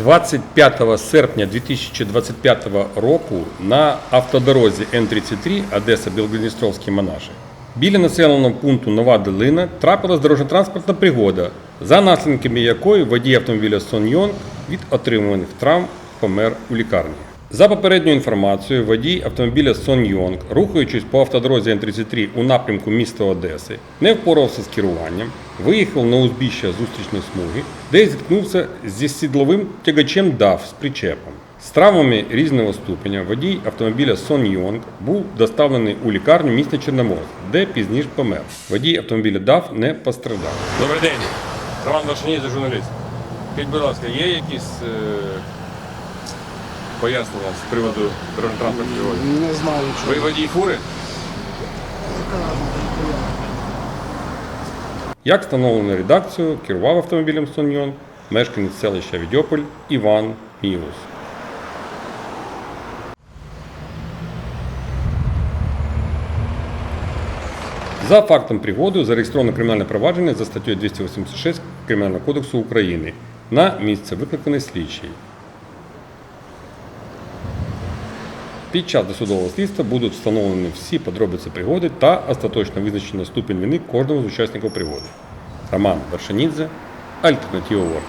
25 серпня 2025 року на автодорозі Н-33 Одеса Білгодністровський Манаші біля населеного пункту Нова Долина трапилась дорожньо-транспортна пригода, за наслідками якої водій автомобіля Сон Йонг від отримуваних травм помер у лікарні. За попередньою інформацією, водій автомобіля Сон Йонг, рухаючись по автодорозі Н-33 у напрямку міста Одеси, не впорався з керуванням, виїхав на узбіччя зустрічної смуги, де зіткнувся зі сідловим тягачем ДАФ з причепом. З травмами різного ступеня водій автомобіля Сон Йонг був доставлений у лікарню міста Чорноморськ, де пізніше помер. Водій автомобіля ДАФ не постраждав. Добрий день. Роман Вершиній, журналіст. Скажіть, будь ласка, є якісь е, пояснення з приводу дорожньо-транспортної пригоди? Не знаю, що. Ви водій фури? Як встановлено редакцію, керував автомобілем Сон Йонг мешканець селища Відьополь Іван Міус. За фактом пригоди зареєстровано кримінальне провадження за статтею 286 Кримінального кодексу України на місце викликаний слідчий. Під час досудового слідства будуть встановлені всі подробиці пригоди та остаточно визначено ступінь вини кожного з учасників пригоди. Роман Вершанідзе, Альтернатива Ворг.